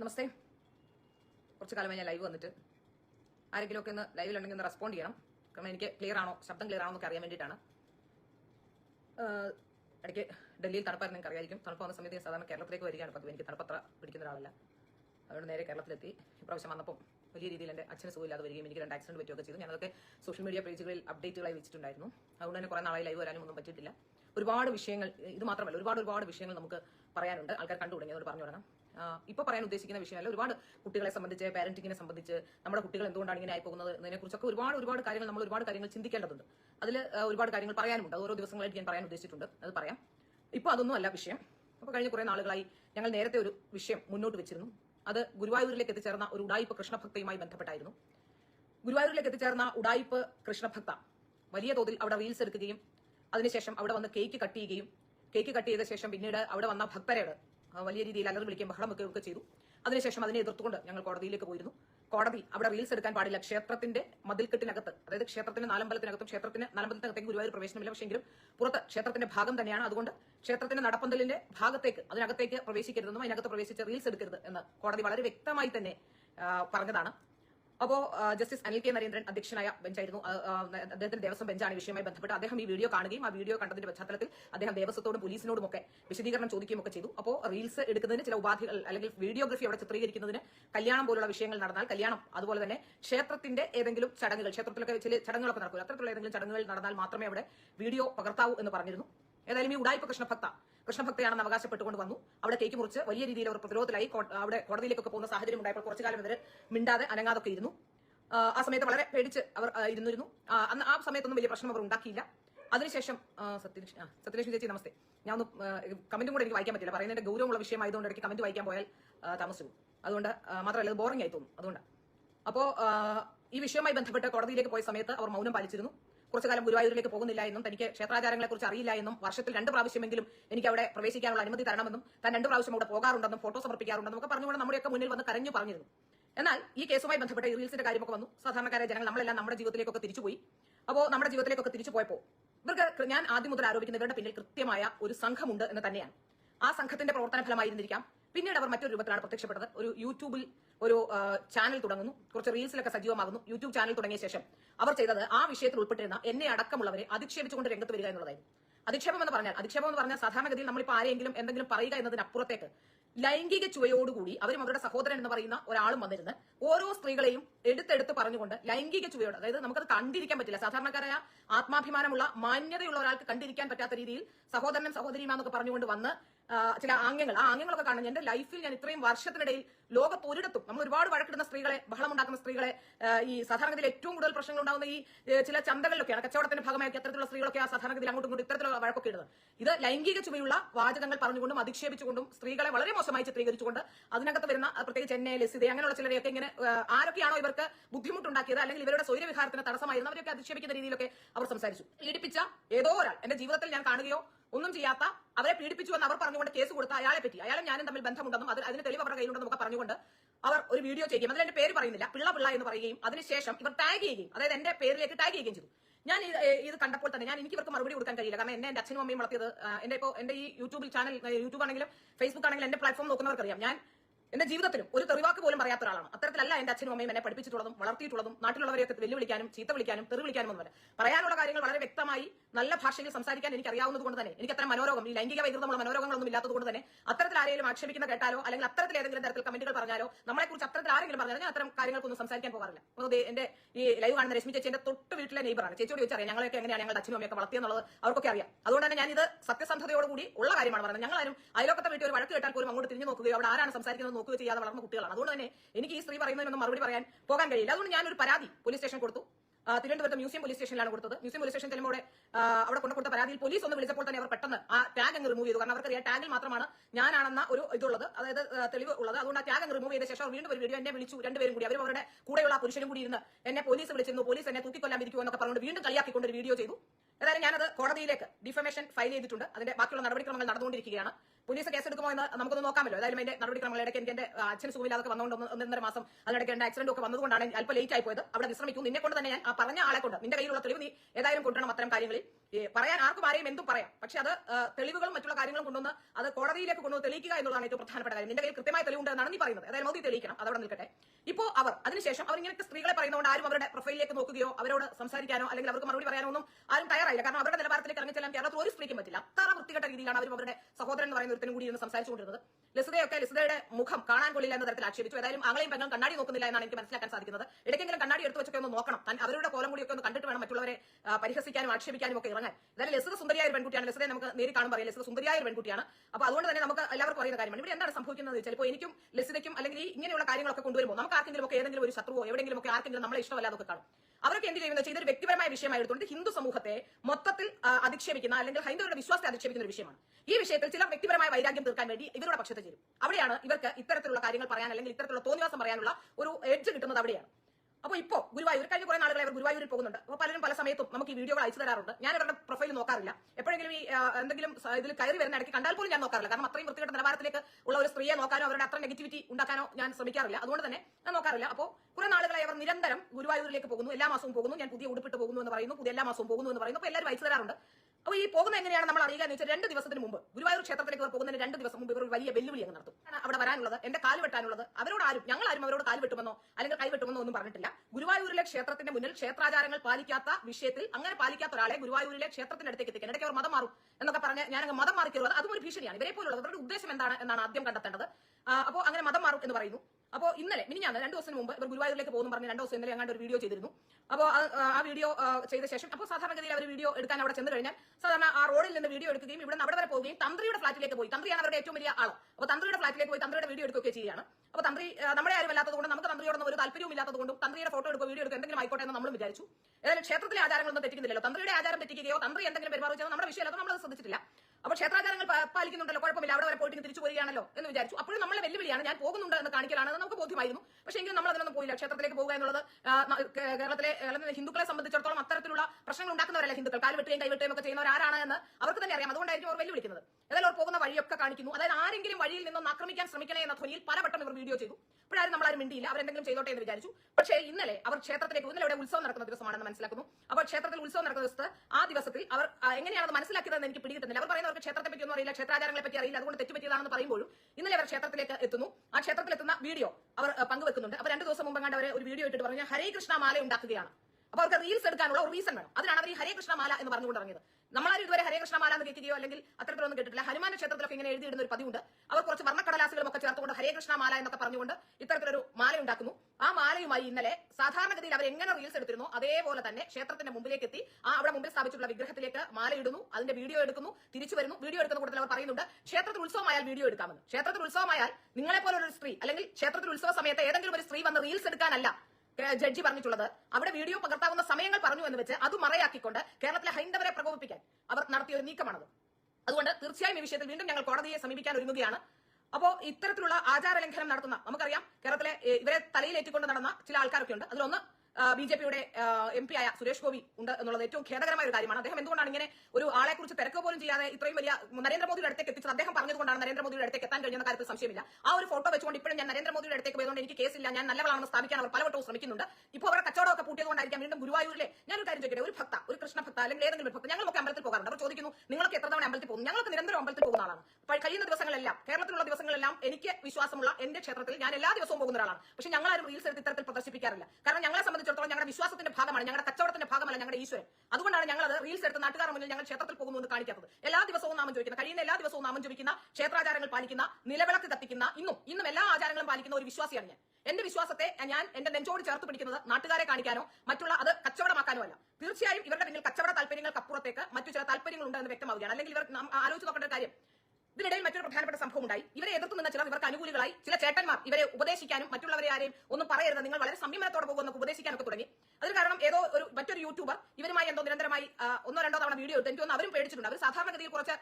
നമസ്തേ. കുറച്ച് കാലമായി ഞാൻ ലൈവ് വന്നിട്ട് ആരെങ്കിലും ഒക്കെ ഒന്ന് ലൈവിലുണ്ടെങ്കിൽ ഒന്ന് റെസ്പോണ്ട് ചെയ്യണം. കാരണം എനിക്ക് ക്ലിയർ ആണോ? ശബ്ദം ക്ലിയർ ആണോ എന്നൊക്കെ അറിയാൻ വേണ്ടിയിട്ടാണ്. ഇടയ്ക്ക് ഡൽഹിയിൽ തണുപ്പായിരുന്നു നിങ്ങൾക്ക് അറിയായിരിക്കും. തണുപ്പ് വന്ന സമയത്ത് സാധാരണ കേരളത്തിലേക്ക് വരികയാണ് പതിവ്. എനിക്ക് തണുപ്പത്ര പിടിക്കുന്ന ഒരാളല്ല. അതുകൊണ്ട് നേരെ കേരളത്തിലെത്തി. ഇപ്രാവശ്യം വന്നപ്പം വലിയ രീതിയിൽ എന്റെ അച്ഛന് സുഖമില്ലാതെ വരികയും എനിക്ക് രണ്ട് ആക്സിഡന്റ് പറ്റുകയൊക്കെ ചെയ്തു. ഞാനതൊക്കെ സോഷ്യൽ മീഡിയ പേജുകളിൽ അപ്ഡേറ്റുകളായി വെച്ചിട്ടുണ്ടായിരുന്നു. അതുകൊണ്ട് തന്നെ കുറേ നാളായി ലൈവ് വരാനും ഒന്നും പറ്റിയിട്ടില്ല. ഒരുപാട് വിഷയങ്ങൾ ഇത് മാത്രമല്ല ഒരുപാട് ഒരുപാട് വിഷയങ്ങൾ നമുക്ക് പറയാനുണ്ട്. ആൾക്കാർ കണ്ടു തുടങ്ങി അതുകൊണ്ട് പറഞ്ഞു തുടങ്ങാം. ഇപ്പോൾ പറയാൻ ഉദ്ദേശിക്കുന്ന വിഷയമല്ല. ഒരുപാട് കുട്ടികളെ സംബന്ധിച്ച് പാരന്റിങ്ങിനെ സംബന്ധിച്ച് നമ്മുടെ കുട്ടികൾ എന്തുകൊണ്ടാണ് ഇങ്ങനെ ആയി പോകുന്നത് എന്നതിനെക്കുറിച്ചൊക്കെ ഒരുപാട് ഒരുപാട് കാര്യങ്ങൾ നമ്മൾ ഒരുപാട് കാര്യങ്ങൾ ചിന്തിക്കേണ്ടതുണ്ട്. അതിൽ ഒരുപാട് കാര്യങ്ങൾ പറയാനുണ്ട്. അത് ഓരോ ദിവസങ്ങളായിട്ട് ഞാൻ പറയാൻ ഉദ്ദേശിച്ചിട്ടുണ്ട്. അത് പറയാം. ഇപ്പൊ അതൊന്നും അല്ല വിഷയം. അപ്പോൾ കഴിഞ്ഞ കുറേ നാളുകളായി ഞങ്ങൾ നേരത്തെ ഒരു വിഷയം മുന്നോട്ട് വെച്ചിരുന്നു. അത് ഗുരുവായൂരിലേക്ക് എത്തിച്ചേർന്ന ഒരു ഉടായിപ്പ് കൃഷ്ണഭക്തയുമായി ബന്ധപ്പെട്ടായിരുന്നു. ഗുരുവായൂരിലേക്ക് എത്തിച്ചേർന്ന ഉടായിപ്പ് കൃഷ്ണഭക്ത വലിയ തോതിൽ അവിടെ റീൽസ് എടുക്കുകയും അതിനുശേഷം അവിടെ വന്ന് കേക്ക് കട്ട് ചെയ്യുകയും കേക്ക് കട്ട് ചെയ്ത ശേഷം പിന്നീട് അവിടെ വന്ന ഭക്തരോട് വലിയ രീതിയിൽ അലറി വിളിക്കുകയും ബഹളം വെക്കുകയും ഒക്കെ ചെയ്തു. അതിനുശേഷം അതിനെ എതിർത്തുകൊണ്ട് ഞങ്ങൾ കോടതിയിലേക്ക് പോയിരുന്നു. കോടതി അവിടെ റീൽസ് എടുക്കാൻ പാടില്ല. ക്ഷേത്രത്തിന്റെ മതിൽക്കെട്ടിനകത്ത് അതായത് ക്ഷേത്രത്തിന്റെ നാലമ്പലത്തിനകത്തും ക്ഷേത്രത്തിന് നാലമ്പലത്തിനകത്തേക്ക് ഗുരുവായൂർ പ്രവേശനമില്ല. പക്ഷെങ്കിലും പുറത്ത് ക്ഷേത്രത്തിന്റെ ഭാഗം തന്നെയാണ്. അതുകൊണ്ട് ക്ഷേത്രത്തിന്റെ നടപ്പന്തലിന്റെ ഭാഗത്തേക്ക് അതിനകത്തേക്ക് പ്രവേശിക്കരുതെന്നും അതിനകത്ത് പ്രവേശിച്ച് റീൽസ് എടുക്കരുത് എന്ന് കോടതി വളരെ വ്യക്തമായി തന്നെ പറഞ്ഞതാണ്. അപ്പോ ജസ്റ്റിസ് അനിൽ കെ നരേന്ദ്രൻ അധ്യക്ഷനായ ബെഞ്ചായിരുന്നു. അദ്ദേഹത്തിന്റെ ദേവസ്വം ബെഞ്ചാണ് ഈ വിഷയവുമായി ബന്ധപ്പെട്ട് അദ്ദേഹം ഈ വീഡിയോ കാണുകയും ആ വീഡിയോ കണ്ടതിന്റെ പശ്ചാത്തലത്തിൽ അദ്ദേഹം ദേവസ്വത്തോടും പോലീസിനോടും ഒക്കെ വിശദീകരണം ചോദിക്കുകയും ഒക്കെ ചെയ്തു. അപ്പോൾ റീൽസ് എടുക്കുന്നതിന് ചില ഉപാധികൾ അല്ലെങ്കിൽ വീഡിയോഗ്രഫി അവിടെ ചിത്രീകരിക്കുന്നതിന് കല്യാണം പോലുള്ള വിഷയങ്ങൾ നടന്നാൽ കല്യാണം അതുപോലെ തന്നെ ക്ഷേത്രത്തിന്റെ ഏതെങ്കിലും ചടങ്ങുകൾ ക്ഷേത്രത്തിലൊക്കെ ചില ചടങ്ങുകളൊക്കെ നടക്കും. അത്തരത്തിലുള്ള ഏതെങ്കിലും ചടങ്ങുകൾ നടന്നാൽ മാത്രമേ അവിടെ വീഡിയോ പകർത്താവൂ എന്ന് പറഞ്ഞിരുന്നു. ഏതായാലും ഈ ഉടായ്പ കൃഷ്ണഭക്ത കൃഷ്ണഭക്തയാണെന്ന് അവകാശപ്പെട്ടുകൊണ്ട് വന്നു. അവിടെ കേക്ക് മുറിച്ച് വലിയ രീതിയിൽ അവർ പ്രതിരോധത്തിലായി അവിടെ കോടതിയിലേക്കൊക്കെ പോകുന്ന സാഹചര്യം ഉണ്ടായപ്പോൾ കുറച്ചു കാലം ഇവർ മിണ്ടാതെ അനങ്ങാതൊക്കെ ഇരുന്നു. ആ, സമയത്ത് വളരെ പേടിച്ച് അവർ ഇരുന്നിരുന്നു. അന്ന് ആ സമയത്തൊന്നും വലിയ പ്രശ്നം അവർ ഉണ്ടാക്കിയില്ല. അതിനുശേഷം സത്യലക്ഷ്മി സത്യലക്ഷ്മി ചേച്ചി നമസ്തേ. ഞാൻ ഒന്ന് കമന്റും കൂടെ എനിക്ക് വായിക്കാൻ പറ്റില്ല. പറയുന്നതിന്റെ ഗൗരവമുള്ള വിഷയമായതുകൊണ്ട് ഇടയ്ക്ക് കമന്റ് വായിക്കാൻ പോയാൽ താമസിക്കും അതുകൊണ്ട് മാത്രമല്ല അത് ബോറിംഗ് ആയി തോന്നും. അതുകൊണ്ട്. അപ്പോ ഈ വിഷയവുമായി ബന്ധപ്പെട്ട് കോടതിയിലേക്ക് പോയ സമയത്ത് അവർ മൗനം പാലിച്ചിരുന്നു. കുറച്ചു കാലം ഗുരുവായൂരിലേക്ക് പോകുന്നില്ല എന്നും തനിക്ക് ക്ഷേത്രാചാരങ്ങളെ കുറിച്ച് അറിയില്ല എന്നും വർഷത്തിൽ രണ്ട് പ്രാവശ്യമെങ്കിലും എനിക്ക് അവിടെ പ്രവേശിക്കാനുള്ള അനുമതി തരണമെന്നും താൻ രണ്ട് പ്രാവശ്യം അവിടെ പോകാറുണ്ടെന്നും ഫോട്ടോ സമർപ്പിക്കാറുണ്ടെന്നും ഒക്കെ പറഞ്ഞുകൊണ്ട് നമ്മുടെയൊക്കെ മുന്നിൽ വന്ന് കരഞ്ഞു പറഞ്ഞിരുന്നു. എന്നാൽ ഈ കേസുമായി ബന്ധപ്പെട്ട റീൽസിന്റെ കാര്യമൊക്കെ വന്നു. സാധാരണക്കാരായ ജനങ്ങൾ നമ്മളെല്ലാം നമ്മുടെ ജീവിതത്തിലേക്കൊക്കെ തിരിച്ചുപോയി. അപ്പോൾ നമ്മുടെ ജീവിതത്തിലേക്കൊക്കെ തിരിച്ചു പോയപ്പോൾ ഇവർക്ക് ഞാൻ ആദ്യം മുതൽ ആരോപിക്കുന്നവരുടെ പിന്നിൽ കൃത്യമായ ഒരു സംഘമുണ്ട് എന്ന് തന്നെയാണ്. ആ സംഘത്തിന്റെ പ്രവർത്തന ഫലമായിരുന്നിരിക്കാം. പിന്നീട് അവർ മറ്റൊരു രൂപത്തിലാണ് പ്രത്യക്ഷപ്പെട്ടത്. ഒരു യൂട്യൂബിൽ ഒരു ചാനൽ തുടങ്ങുന്നു. കുറച്ച് റീൽസിലൊക്കെ സജീവമാകുന്നു. യൂട്യൂബ് ചാനൽ തുടങ്ങിയ ശേഷം അവർ ചെയ്തത് ആ വിഷയത്തിൽ ഉൾപ്പെട്ടിരുന്ന എന്നെ അടക്കമുള്ളവരെ അധിക്ഷേപിച്ചുകൊണ്ട് രംഗത്ത് വരിക എന്നുള്ളതായിരുന്നു. അധിക്ഷേപം എന്ന് പറഞ്ഞാൽ അധിക്ഷേപം എന്ന് പറഞ്ഞാൽ സാധാരണഗതിയിൽ നമ്മളിപ്പോൾ ആരെങ്കിലും എന്തെങ്കിലും പറയുക എന്നതിനപ്പുറത്തേക്ക് ലൈംഗിക ചുവയോടുകൂടി അവരും അവരുടെ സഹോദരൻ എന്ന് പറയുന്ന ഒരാളും വന്നിരുന്ന് ഓരോ സ്ത്രീകളെയും എടുത്തെടുത്ത് പറഞ്ഞുകൊണ്ട് ലൈംഗിക ചുവയോട് അതായത് നമുക്കത് കണ്ടിരിക്കാൻ പറ്റില്ല. സാധാരണക്കാരായ ആത്മാഭിമാനമുള്ള മാന്യതയുള്ള ഒരാൾക്ക് കണ്ടിരിക്കാൻ പറ്റാത്ത രീതിയിൽ സഹോദരനും സഹോദരിയുമാന്നൊക്കെ പറഞ്ഞുകൊണ്ട് വന്ന് ചില ആംഗ്യങ്ങൾ. ആ ആംഗ്യങ്ങളൊക്കെ കാണുന്നത് എന്റെ ലൈഫിൽ ഞാൻ ഇത്രയും വർഷത്തിനിടയിൽ ലോകത്ത് ഒരിടത്തും നമ്മൾ ഒരുപാട് വഴക്കിടുന്ന സ്ത്രീകളെ ബഹളം ഉണ്ടാക്കുന്ന സ്ത്രീകളെ ഈ സാധാരണഗതിയിൽ ഏറ്റവും കൂടുതൽ പ്രശ്നങ്ങൾ ഉണ്ടാകുന്ന ഈ ചില ചന്തകളിലൊക്കെയാണ് കച്ചവടത്തിന്റെ ഭാഗമായി അത്തരത്തിലുള്ള സ്ത്രീകളൊക്കെ ആ സാധാരണഗതിയിൽ അങ്ങോട്ടും ഇങ്ങോട്ടും ഇത്തരത്തിലുള്ള വഴക്കൊക്കെ ഇടുന്നത്. ഇത് ലൈംഗിക ചുമയുള്ള വാചകങ്ങൾ പറഞ്ഞുകൊണ്ടും അധിക്ഷേപിച്ചുകൊണ്ടും സ്ത്രീകളെ വളരെ മോശമായി ചിത്രീകരിച്ചുകൊണ്ട് അതിനകത്ത് വരുന്ന പ്രത്യേകിച്ച് എന്നെ ലസിത അങ്ങനെയുള്ള ചിലരെയൊക്കെ ഇങ്ങനെ ആരൊക്കെയാണോ ഇവർക്ക് ബുദ്ധിമുട്ടുണ്ടാക്കിയത് അല്ലെങ്കിൽ ഇവരുടെ സ്വൈരവിഹാരത്തിന് തടസ്സമായിരുന്നു അവരൊക്കെ അധിക്ഷേപിക്കുന്ന രീതിയിലൊക്കെ അവർ സംസാരിച്ചു. പീഡിപ്പിച്ച ഏതോ ഒരാൾ എന്റെ ജീവിതത്തിൽ ഞാൻ കാണുകയോ ഒന്നും ചെയ്യാത്ത അവരെ പീഡിപ്പിച്ചു എന്ന് അവർ പറഞ്ഞുകൊണ്ട് കേസ് കൊടുത്ത അയാളെ പറ്റി. അയാളും ഞാനും തമ്മിൽ ബന്ധമുണ്ടെന്നും അത് അതിന് തെളിവ് അവരുടെ കയ്യിലുണ്ടെന്നും ഒക്കെ പറഞ്ഞുകൊണ്ട് അവർ ഒരു വീഡിയോ ചെയ്യുകയും അതിൽ എന്റെ പേര് പറയുന്നില്ല. പിള്ള പിള്ള എന്ന് പറയുകയും അതിനുശേഷം ഇവർ ടാഗ് ചെയ്യുകയും അതായത് എന്റെ പേരിലേക്ക് ടാഗ് ചെയ്യുകയും ചെയ്തു. ഞാൻ ഇത് കണ്ടപ്പോൾ തന്നെ ഞാൻ എനിക്ക് ഇവർക്ക് മറുപടി കൊടുക്കാൻ കഴിയില്ല. കാരണം എന്നെ എന്റെ അച്ഛനും അമ്മയും വളർത്തിയത് എന്റെ ഇപ്പോൾ എന്റെ ഈ യൂട്യൂബിൽ ചാനൽ യൂട്യൂബ് ആണെങ്കിലും ഫേസ്ബുക്ക് ആണെങ്കിലും എന്റെ പ്ലാറ്റ്ഫോം നോക്കുന്നവർക്കറിയാം. ഞാൻ എന്റെ ജീവിതത്തിലും ഒരു തെറിവാക്ക് പോലും പറയാത്ത ഒരാളാണ്. അത്തരത്തിലല്ല എന്റെ അച്ഛനും അമ്മയും എന്നെ പഠിപ്പിച്ചിട്ടുള്ളതും വളർത്തിയിട്ടുള്ളതും നാട്ടിലുള്ളവരെയൊക്കെ വെല്ലുവിളിക്കാനും ചീത്ത വിളിക്കാനും തെറി വിളിക്കാനും ഒന്നുമല്ല. പറയാനുള്ള കാര്യങ്ങൾ വളരെ വ്യക്തമായി നല്ല ഭാഷയിൽ സംസാരിക്കാൻ എനിക്ക് അറിയാവുന്നത് കൊണ്ട് തന്നെ എനിക്ക് അത്ര മനോരോഗം ഈ ലൈംഗിക വൈകൃതമുള്ള മനോരോഗങ്ങളൊന്നും ഇല്ലാത്തത് കൊണ്ട് തന്നെ അത്തരത്തിൽ ആരെങ്കിലും ആക്ഷേപിക്കുന്ന കേട്ടാലോ അല്ലെങ്കിൽ അത്തരത്തിൽ ഏതെങ്കിലും തരത്തിൽ കമന്റുകൾ പറഞ്ഞാലോ നമ്മളെ കുറിച്ച് അത്തരത്തിൽ ആരെങ്കിലും പറഞ്ഞാൽ ഞാൻ അത്തരം കാര്യങ്ങൾക്കൊന്നും സംസാരിക്കാൻ പോകാറില്ല. അപ്പോൾ എന്റെ ഈ ലൈവ് കാണുന്ന രശ്മി ചേച്ചി എന്റെ തൊട്ട് വീട്ടിലെ നെയ്ബറാണ് ചേച്ചിയോട് ചോദിച്ചറിയാം ഞങ്ങളൊക്കെ എങ്ങനെയാണ് ഞങ്ങളുടെ അച്ഛനും അമ്മയൊക്കെ വളർത്തിയെന്നുള്ളത് അവർക്കൊക്കെ അറിയാം. അതുകൊണ്ട് തന്നെ ഞാനിത് സത്യസന്ധതയോടുകൂടി ഉള്ള കാര്യമാണ് പറയുന്നത് ഞങ്ങളാരും അയലോക്കത്തെ വീട്ടിൽ ഒരു വഴക്ക് കേട്ടാൽ പോലും അങ്ങോട്ട് തിരിഞ്ഞു നോക്കുകയോ അവിടെ ആരാണ് സംസാരിക്കുന്നത് നോക്കുകയോ ചെയ്യാതെ വളർന്ന കുട്ടികളാണ്. അതുകൊണ്ട് തന്നെ എനിക്ക് ഈ സ്ത്രീ പറയുന്നതിനൊന്നും മറുപടി പറയാൻ പോകാൻ കഴിയില്ല. അതുകൊണ്ട് ഞാനൊരു പരാതി പോലീസ് സ്റ്റേഷൻ കൊടുത്തു. തിരുവനന്തപുരത്ത് മ്യൂസിയം പോലീസ് സ്റ്റേഷനിലാണ് കൊടുത്തത്. മ്യൂസിയം പോലീസ് സ്റ്റേഷൻ ചെല്ലുമ്പോൾ അവിടെ കൊണ്ടു കൊടുത്ത പരാതിയിൽ പോലീസ് ഒന്ന് വിളിച്ചപ്പോൾ തന്നെ അവർ പെട്ടെന്ന് ആ ടാഗ് അങ്ങ് റിമൂവ് ചെയ്തു. കാരണം അവർക്കറിയാം ടാഗിൽ മാത്രമാണ് ഞാനാണെന്ന ഒരു ഇതുള്ളത്. അതായത് തെളിവ് ഉള്ളത്. അതുകൊണ്ട് ആ ടാഗ് അങ്ങ് റിമൂവ് ചെയ്ത ശേഷം അവർ വീണ്ടും ഒരു വീഡിയോ എന്നെ വിളിച്ചു. രണ്ടുപേരും കൂടി. അവരും അവരുടെ കൂടെയുള്ള പുരുഷനും കൂടി ഇരുന്ന് എന്നെ പോലീസ് വിളിച്ചിരുന്നു. പോലീസ് എന്നെ തൂക്കിക്കൊല്ലാൻ ഇരിക്കുമെന്നൊക്കെ പറഞ്ഞുകൊണ്ട് വീണ്ടും കളിയാക്കിക്കൊണ്ട് ഒരു വീഡിയോ ചെയ്തു. ഏതായാലും ഞാനത് കോടതിയിലേക്ക് ഡിഫമേഷൻ ഫയൽ ചെയ്തിട്ടുണ്ട്. അതിന്റെ ബാക്കിയുള്ള നടപടിക്രമങ്ങൾ നടന്നുകൊണ്ടിരിക്കുകയാണ്. പോലീസ് കേസെടുക്കുമോ എന്ന് നമുക്കൊന്ന് നോക്കാമല്ലോ. ഏതായാലും അതിന്റെ നടപടിക്രമങ്ങൾ ഇടയ്ക്ക് എനിക്ക് എന്റെ അച്ഛൻ സുഖമില്ലാതൊക്കെ വന്നുകൊണ്ട് ഒന്ന് ഒന്നൊന്നര മാസം അതിനിടയ്ക്ക് എന്റെ ആക്സിഡന്റ് ഒക്കെ വന്നതുകൊണ്ടാണ് അല്പം ലേറ്റ് ആയി പോയത്. അവിടെ വിശ്രമിക്കും. നിന്നെ കൊണ്ട് തന്നെ ഞാൻ പറഞ്ഞ ആളെ കൊണ്ട് നിന്റെ കയ്യിലുള്ള തെളിവ് നീ ഏതായാലും കൊണ്ടുവരണം അത്തരം കാര്യങ്ങളിൽ. പറയാൻ ആർക്കും ആരെയും എന്തും പറയാം. പക്ഷെ അത് തെളിവുകളും മറ്റുള്ള കാര്യങ്ങളും കൊണ്ടുവന്ന് അത് കോടതിയിലേക്ക് കൊണ്ടുവന്ന് തെളിയിക്കുക എന്നുള്ളതാണ് ഏറ്റവും പ്രധാനപ്പെട്ട കാര്യം. നിന്റെ കയ്യിൽ കൃത്യമായ തെളിവുണ്ട് എന്നാണ് നീ പറയുന്നത്. അതായത് മോദി തെളിയിക്കണം. അതവിടെ നിൽക്കട്ടെ. ഇപ്പോ അവർ അതിനുശേഷം അവർ ഇങ്ങനത്തെ സ്ത്രീകളെ പറയുന്നതുകൊണ്ട് ആരും അവരുടെ പ്രൊഫൈലിലേക്ക് നോക്കുകയോ അവരോട് സംസാരിക്കാനോ അല്ലെങ്കിൽ അവർക്ക് മറുപടി പറയാനോ ഒന്നും ആരും തയ്യാറായില്ല. കാരണം അവരുടെ നിലവാരത്തിലേക്ക് ഇറങ്ങിച്ചെല്ലാം കേരളത്തിൽ ഒരു സ്ത്രീക്കും പറ്റില്ല. അത്ര വൃത്തികെട്ട രീതിയിലാണ് അവർ അവരുടെ സഹോദരൻ എന്ന് പറയുന്ന ഒരുത്തിനും കൂടി ഇരുന്ന് സംസാരിച്ചുകൊണ്ടിരുന്നത്. ലസിതയൊക്കെ ലസിതയുടെ മുഖം കാണാൻ കൊള്ളില്ല എന്ന തരത്തിൽ ആക്ഷേപിച്ചു. ഏതായാലും ആങ്ങളെയും പെങ്ങളും കണ്ണാടി നോക്കുന്നില്ല എന്നാണ് എനിക്ക് മനസ്സിലാക്കാൻ സാധിക്കുന്നത്. ഇടയ്ക്കെങ്കിലും കണ്ണാടി എടുത്തു വെച്ചൊക്കെ ഒന്ന് നോക്കണം. അവരുടെ കോലം കൂടിയൊക്കെ ഒന്ന് കണ്ടിട്ട് വേണം മറ്റുള്ളവരെ പരിഹസിക്കാനും ആക്ഷേപിക്കാനും ഒക്കെ ഇറങ്ങാൻ. ഏതായാലും ലസിത സുന്ദരിയായ ഒരു പെൺകുട്ടിയാണ്. ലസിതയെ നമുക്ക് നേരി കാണുമ്പോൾ അറിയാം. ലസിത സുന്ദരിയായ ഒരു പെൺകുട്ടിയാണ്. അപ്പൊ അതുകൊണ്ട് തന്നെ നമുക്ക് എല്ലാവർക്കും അറിയുന്ന കാര്യമാണ്. ഇവിടെ എന്താണ് സംഭവിക്കുന്നത്? ചിലപ്പോൾ എനിക്കും ലസിതയ്ക്കും അല്ലെങ്കിൽ ഇങ്ങനെയുള്ള കാര്യങ്ങളൊക്കെ കൊണ്ടുവരുമ്പോൾ നമുക്ക് ആർക്കെങ്കിലും ഒക്കെ ഏതെങ്കിലും ഒരു ശത്രുവോ എവിടെയെങ്കിലും ഒക്കെ ആർക്കെങ്കിലും നമ്മളെ ഇഷ്ടമല്ലാതൊക്കെ കാണും. അവരൊക്കെ എന്ത് ചെയ്യുന്നത്? ഇതൊരു വ്യക്തിപരമായ വിഷയമായി എടുത്തുകൊണ്ട് ഹിന്ദു സമൂഹത്തെ മൊത്തത്തിൽ അധിക്ഷേപിക്കുന്ന അല്ലെങ്കിൽ ഹൈന്ദവരുടെ വിശ്വാസത്തെ അധിക്ഷേപിക്കുന്ന ഒരു വിഷയമാണ്. ഈ വിഷയത്തിൽ ചില വ്യക്തിപരമായ വൈരാഗ്യം തീർക്കാൻ വേണ്ടി ഇവരുടെ പക്ഷത്ത് ചേരും അവിടെയാണ് ഇവർക്ക് ഇത്തരത്തിലുള്ള കാര്യങ്ങൾ പറയാൻ അല്ലെങ്കിൽ ഇത്തരത്തിലുള്ള തോന്നിവാസം പറയാനുള്ള ഒരു എഡ്ജ് കിട്ടുന്നത് അവിടെയാണ്. അപ്പൊ ഇപ്പോ ഗുരുവായൂർ കഴിഞ്ഞ കുറെ നാളുകളെ അവർ ഗുരുവായൂരിൽ പോകുന്നുണ്ട്. അപ്പൊ പലരും പല സമയത്തും നമുക്ക് ഈ വീഡിയോകൾ അയച്ചു തരാറുണ്ട്. ഞാൻ ഇവരുടെ പ്രൊഫൈൽ നോക്കാറില്ല. എപ്പോഴെങ്കിലും ഈ എന്തെങ്കിലും ഇതിൽ കയറി വരുന്ന ഇടയ്ക്ക് കണ്ടാൽ പോലും ഞാൻ നോക്കാറില്ല. കാരണം അത്രയും വൃത്തികെട്ട നിലവാരത്തിലേക്ക് ഉള്ള ഒരു സ്ത്രീയെ നോക്കാനോ അവരുടെ അത്ര നെഗറ്റിവിറ്റി ഉണ്ടാക്കാനോ ഞാൻ ശ്രമിക്കാറില്ല. അതുകൊണ്ട് തന്നെ ഞാൻ നോക്കാറില്ല. അപ്പോൾ കുറെ നാളുകളായി അവർ നിരന്തരം ഗുരുവായൂരിലേക്ക് പോകുന്നു. എല്ലാ മാസവും പോകുന്നു. ഞാൻ പുതിയ ഉടുപ്പിട്ട് പോകുന്നു എന്ന് പറയുന്നു. പുതിയ എല്ലാ മാസവും പോകുന്നു എന്ന് പറയുന്നു. അപ്പൊ എല്ലാവരും അയച്ചു തരാറുണ്ട്. അപ്പൊ ഈ പോകുന്ന എങ്ങനെയാണ് നമ്മൾ അറിയുക എന്ന് വെച്ചാൽ രണ്ട് ദിവസത്തിന് മുമ്പ് ഗുരുവായൂർ ക്ഷേത്രത്തിലേക്ക് പോകുന്നതിന് രണ്ട് ദിവസം മുമ്പ് ഇവർ വലിയ വെല്ലുവിളി അങ്ങ് നടത്തും. അവിടെ വരാനുള്ളത്. എന്റെ കാൽ വെട്ടാനുള്ളത്. അവരോട് ആരും ഞങ്ങൾ ആരും അവരോട് കാൽ വെട്ടുമെന്നോ അല്ലെങ്കിൽ കൈ വെട്ടുമെന്നോ ഒന്നും പറഞ്ഞിട്ടില്ല. ഗുരുവായൂരിലെ ക്ഷേത്രത്തിന്റെ മുന്നിൽ ക്ഷേത്രാചാരങ്ങൾ പാലിക്കാത്ത വിഷയത്തിൽ അങ്ങനെ പാലിക്കാത്ത ഒരാളെ ഗുരുവായൂരിലെ ക്ഷേത്രത്തിന്റെ അടുത്തേക്ക് എത്തിക്കാൻ. ഇടയ്ക്ക് അവർ മതം മാറും എന്നൊക്കെ പറഞ്ഞ് ഞാൻ അങ്ങ് മതം മാറിക്കുള്ളത് അതും ഒരു ഭീഷണിയാണ്. ഇവരെ പോലുള്ളത് അവരുടെ ഉദ്ദേശം എന്താണ്? എന്നാണ് ആദ്യം കണ്ടെത്തേണ്ടത്. അപ്പോൾ അങ്ങനെ മതം മാറും എന്ന് പറയുന്നു. അപ്പോൾ ഇന്നലെ മിനി ഞാൻ രണ്ട് ദിവസം മുമ്പ് ഇവർ ഗുരുവായൂരിലേക്ക് പോകുന്നു പറഞ്ഞ് രണ്ട് ദിവസം ഇന്നലെ അങ്ങാണ്ട് ഒരു വീഡിയോ ചെയ്തിരുന്നു. അപ്പോൾ ആ വീഡിയോ ചെയ്ത ശേഷം അപ്പോൾ സാധാരണഗതിയിൽ അവർ വീഡിയോ എടുക്കാൻ അവിടെ ചെന്ന് കഴിഞ്ഞാൽ സാധാരണ ആ റോഡിൽ നിന്ന് വീഡിയോ എടുക്കുകയും ഇവിടെ അവിടെ വരെ പോവുകയും തന്ത്രിയുടെ ഫ്ലാറ്റിലേക്ക് പോയി. തന്ത്രിയാണ് അവരുടെ ഏറ്റവും വലിയ ആൾ അപ്പോൾ തന്ത്രിയുടെ ഫ്ലാറ്റിലേക്ക് പോയി തന്ത്രിയുടെ വീഡിയോ എടുക്കുകയൊക്കെ ചെയ്യുകയാണ്. അപ്പോൾ തന്ത്രി നമ്മളെ ആരും അല്ലാത്തതുകൊണ്ട് നമുക്ക് തന്ത്രിയോടൊന്നും ഒരു താല്പര്യവും ഇല്ലാത്തതുകൊണ്ടും തന്ത്രിയുടെ ഫോട്ടോ എടുക്കുക വീഡിയോ എടുക്കുക എന്തെങ്കിലും ആയിക്കോട്ടെ എന്ന് നമ്മൾ വിചാരിച്ചു. ഏതായാലും ക്ഷേത്രത്തിലെ ആചാരങ്ങളൊന്നും തെറ്റിക്കുന്നില്ലല്ലോ. തന്ത്രിയുടെ ആചാരം തെറ്റിക്കുകയോ തന്ത്രി എന്തെങ്കിലും പെരുമാറുകയോ നമ്മുടെ വിഷയമല്ലാതെ നമ്മൾ ശ്രദ്ധിച്ചിട്ടില്ല. അപ്പോൾ ക്ഷേത്രാചാരങ്ങൾ പാലിക്കുന്നുണ്ടല്ലോ കുഴപ്പമില്ല അവിടെ വരെ പോയിട്ട് തിരിച്ചു വരികയാണല്ലോ എന്ന് വിചാരിച്ചു. അപ്പോഴും നമ്മളെ വെല്ലുവിളിയാണ് ഞാൻ പോകുന്നുണ്ട് എന്ന് കാണിക്കലാണെന്ന് നമുക്ക് ബോധ്യമായിരുന്നു. പക്ഷേ എങ്കിലും നമ്മൾ അതിനൊന്നും പോയില്ല ക്ഷേത്രത്തിലേക്ക് പോകുക എന്നുള്ളത് കേരളത്തിലെ ഹിന്ദുക്കളെ സംബന്ധിച്ചിടത്തോളം അത്തരത്തിലുള്ള പ്രശ്നങ്ങൾ ഉണ്ടാക്കുന്നവരല്ല ഹിന്ദുക്കൾ? കാൽവെട്ടുകയും കൈവെട്ടുകയും ഒക്കെ ചെയ്യുന്നവർ ആരാണ് എന്ന് അവർക്ക് തന്നെ അറിയാം. അതുകൊണ്ടായിരിക്കും അവർ വെല്ലുവിളിക്കുന്നത്. ഏതായാലും അവർ പോകുന്ന വഴിയൊക്കെ കാണിക്കുന്നു. അതായത് ആരെങ്കിലും വഴിയിൽ നിന്നും ആക്രമിക്കാൻ ശ്രമിക്കണേ എന്ന ധ്വനിയിൽ പലവട്ടം ഇവർ വീഡിയോ ചെയ്തു. ഇപ്പോഴാരും നമ്മളാരും മിണ്ടിയില്ല. അവരെന്തെങ്കിലും ചെയ്തോട്ടെ എന്ന് വിചാരിച്ചു. പക്ഷേ ഇന്നലെ അവർ ക്ഷേത്രത്തിലേക്ക് ഇന്നലെ ഇവിടെ ഉത്സവം നടക്കുന്ന ദിവസമാണെന്ന് മനസ്സിലാക്കുന്നു. അപ്പോൾ ക്ഷേത്രത്തിൽ ഉത്സവം നടക്കുന്ന ദിവസത്ത് ആ ദിവസത്തിൽ അവർ എങ്ങനെയാണ് അത് മനസ്സിലാക്കിയതെന്ന് എനിക്ക് പിടികിട്ടുന്നില്ല. അവർ പറയുന്നവർക്ക് ക്ഷേത്രത്തെ പറ്റി ഒന്നും അറിയില്ല ക്ഷേത്രാചാരങ്ങളെ പറ്റി അറിയില്ല. അതുകൊണ്ട് തെറ്റുപറ്റിയതാണെന്ന് പറയുമ്പോഴും ഇന്നലെ അവർ ക്ഷേത്രത്തിലേക്ക് എത്തുന്നു. ആ ക്ഷേത്രത്തിലെത്തുന്ന വീഡിയോ അവർ പങ്കുവെക്കുന്നുണ്ട്. അപ്പൊ രണ്ട് ദിവസം മുമ്പ് കണ്ട് അവർ ഒരു വീഡിയോ ഇട്ടിട്ട് പറഞ്ഞു ഹരേ കൃഷ്ണ മാല ഉണ്ടാക്കുകയാണ്. അപ്പൊ അവർക്ക് റീൽസ് എടുക്കാനുള്ള ഒരു റീസൺ വേണം. അതിനാണ് അവർ ഈ ഹരേ കൃഷ്ണ മാല എന്ന് പറഞ്ഞുകൊണ്ട് ഇറങ്ങിയത്. നമ്മളാരും ഇതുവരെ ഹരേ കൃഷ്ണ മാല എന്ന് കേൾക്കുകയോ അല്ലെങ്കിൽ അത്തരത്തിലൊന്നും കേട്ടിട്ടില്ല. ഹനുമാന്റെ ക്ഷേത്രത്തിലൊക്കെ ഇങ്ങനെ എഴുതിയിടുന്ന ഒരു പതിവുണ്ട്. അവർ കുറച്ച് വർണക്കടലാസുകളും ഒക്കെ ചേർത്തുകൊണ്ട് ഹരേകൃഷ്ണ മാല എന്നൊക്കെ പറഞ്ഞുകൊണ്ട് ഇത്തരത്തിലൊരു മാല ഉണ്ടാക്കുന്നു ആ മാലയുമായി ഇന്നലെ സാധാരണഗതിയിൽ അവർ എങ്ങനെ റീൽസ് എടുത്തിരുന്നു അതേപോലെ തന്നെ ക്ഷേത്രത്തിന്റെ മുമ്പിലേക്ക് എത്തി ആ അവിടെ മുമ്പിൽ സ്ഥാപിച്ചിട്ടുള്ള വിഗ്രഹത്തിലേക്ക് മാല ഇടുന്നു അതിന്റെ വീഡിയോ എടുക്കുന്നു തിരിച്ചു വരുന്നു. വീഡിയോ എടുക്കുന്ന കൂട്ടത്തിൽ അവർ പറയുന്നുണ്ട് ക്ഷേത്രത്തിൽ ഉത്സവമായാൽ വീഡിയോ എടുക്കാമെന്ന്. ക്ഷേത്രത്തിൽ ഉത്സവമായാൽ നിങ്ങളെ ഒരു സ്ത്രീ അല്ലെങ്കിൽ ക്ഷേത്രത്തിൽ ഉത്സവ സമയത്ത് ഏതെങ്കിലും ഒരു സ്ത്രീ വന്ന് റീൽസ് എടുക്കാനല്ല. ജഡ്ജി പറഞ്ഞിട്ടുള്ളത്. അവിടെ വീഡിയോ പകർത്താവുന്ന സമയങ്ങൾ പറഞ്ഞു എന്ന് വെച്ച് അത് മറയാക്കിക്കൊണ്ട് കേരളത്തിലെ ഹൈന്ദവരെ പ്രകോപിപ്പിക്കാൻ അവർ നടത്തിയ ഒരു നീക്കമാണത്. അതുകൊണ്ട് തീർച്ചയായും ഈ വിഷയത്തിൽ വീണ്ടും ഞങ്ങൾ കോടതിയെ സമീപിക്കാൻ ഒരുങ്ങുകയാണ്. അപ്പോ ഇത്തരത്തിലുള്ള ആചാര ലംഘനം നടത്തുന്ന നമുക്കറിയാം കേരളത്തിലെ ഇവരെ തലയിലേറ്റിക്കൊണ്ട് നടന്ന ചില ആൾക്കാരൊക്കെ ഉണ്ട് അതിലൊന്ന് ബി ജെ പിയുടെ എം പി ആയ സുരേഷ് ഗോപി ഉണ്ട് എന്നുള്ളത് ഏറ്റവും ഖേദകരമായ ഒരു കാര്യമാണ്. അദ്ദേഹം എന്തുകൊണ്ടാണ് ഇങ്ങനെ ഒരു ആളെ കുറിച്ച് തിരക്ക് പോലും ചെയ്യാതെ ഇത്രയും വലിയ നരേന്ദ്രമോദിയുടെ അടുത്തേക്ക് എത്തിച്ചത്? അദ്ദേഹം പറഞ്ഞതുകൊണ്ടാണ് നരേന്ദ്രമോദിയുടെ അടുത്തേക്ക് എത്താൻ കഴിഞ്ഞെന്ന കാര്യത്തിൽ സംശയമില്ല. ആ ഒരു ഫോട്ടോ വെച്ചുകൊണ്ട് ഇപ്പോഴും ഞാൻ നരേന്ദ്രമോദിയുടെ അടുത്തേക്ക് പോയതുകൊണ്ട് എനിക്ക് കേസില്ല ഞാൻ നല്ലവളാണെന്ന് സ്ഥാപിക്കാൻ അവർ പലവട്ടവും ശ്രമിക്കുന്നുണ്ട്. ഇപ്പോൾ അവരുടെ കച്ചവടമൊക്കെ പൂട്ടിയതുകൊണ്ടായിരിക്കാം വീണ്ടും ഗുരുവായൂരിലെ ഞാനൊരു കാര്യം ചോദിക്കട്ടെ? ഒരു ഭക്ത ഒരു കൃഷ്ണ ഭക്ത അല്ലെങ്കിൽ ഏതെങ്കിലും ഭക്ത ഞങ്ങളൊക്കെ അമ്പലത്തിൽ പോകാറുണ്ട്. അവർ ചോദിക്കുന്നു നിങ്ങൾക്ക് എത്ര തവണ അമ്പലത്തിൽ പോകും ഞങ്ങൾക്ക് നിരന്തരം അമ്പലത്തിൽ പോകുന്ന ആളാണ്. കഴിയുന്ന ദിവസങ്ങളെല്ലാം കേരളത്തിലുള്ള ദിവസങ്ങളെല്ലാം എനിക്ക് വിശ്വാസമുള്ള എന്റെ ക്ഷേത്രത്തിൽ ഞാൻ എല്ലാ ദിവസവും പോകുന്ന ഒരാളാണ്. പക്ഷേ ഞങ്ങളാരും റീൽസ് എടുത്ത് ഇത്തരത്തിൽ പ്രദർശിപ്പിക്കാറില്ല. കാരണം ഞങ്ങളെ സംബന്ധിച്ചിടത്തോളം ഞങ്ങളുടെ വിശ്വാസത്തിന്റെ ഭാഗമാണ് ഞങ്ങളുടെ കച്ചവടത്തിന്റെ ഭാഗമല്ല ഞങ്ങളുടെ ഈശ്വരൻ. അതുകൊണ്ടാണ് ഞങ്ങൾ അത് റീൽസ് എടുത്ത് നാട്ടുകാർ മുന്നിൽ ഞങ്ങൾ ക്ഷേത്രത്തിൽ പോകുന്നു എന്ന് കാണിക്കാത്തത്. എല്ലാ ദിവസവും നാമം ചോദിക്കുന്ന കഴിയുന്ന എല്ലാ ദിവസവും നാമം ചോദിക്കുന്ന ക്ഷേത്രാചാരങ്ങൾ പാലിക്കുന്ന നിലവിളക്ക് കത്തിക്കുന്ന ഇന്നും ഇന്നും എല്ലാ ആചാരങ്ങളും പാലിക്കുന്ന ഒരു വിശ്വാസിയാണ് ഞാൻ. എന്റെ വിശ്വാസത്തെ ഞാൻ എന്റെ നെഞ്ചോട് ചേർത്ത് പിടിക്കുന്നത് നാട്ടുകാരെ കാണിക്കാനോ മറ്റുള്ള അത് കച്ചവടമാക്കാനോ അല്ല. തീർച്ചയായും ഇവരുടെ പിന്നിൽ കച്ചവട താല്പര്യങ്ങൾക്ക് അപ്പുറത്തേക്ക് മറ്റു ചില താല്പര്യങ്ങൾ ഉണ്ടെന്ന് വ്യക്തമാവുകയാണ്. അല്ലെങ്കിൽ ഇവർ ആലോചിച്ച് നോക്കേണ്ട കാര്യം ഇതിനിടയിൽ മറ്റൊരു പ്രധാനപ്പെട്ട സംഭവം ഉണ്ടായി ഇവരെ എതിർത്തു നിന്ന ചിലർ ഇവർക്ക് അനുകൂലികളായി. ചില ചേട്ടന്മാർ ഇവരെ ഉപദേശിക്കാനും മറ്റുള്ളവരെ ആരെയും ഒന്നും പറയരുത്. നിങ്ങൾ വളരെ സംയമനത്തോടെ പോകുമെന്ന് ഉപദേശിക്കാനൊക്കെ തുടങ്ങി. അതിന് കാരണം ഏതോ ഒരു മറ്റൊരു യൂട്യൂബർ ഇവരുമായി എന്തോ നിരന്തരമായി ഒന്നോ രണ്ടോ തവണ വീഡിയോ എടുത്തു. എനിക്ക് അവരും പേടിച്ചിട്ടുണ്ട്. അവർ സാധാരണഗതിയിൽ കുറച്ച്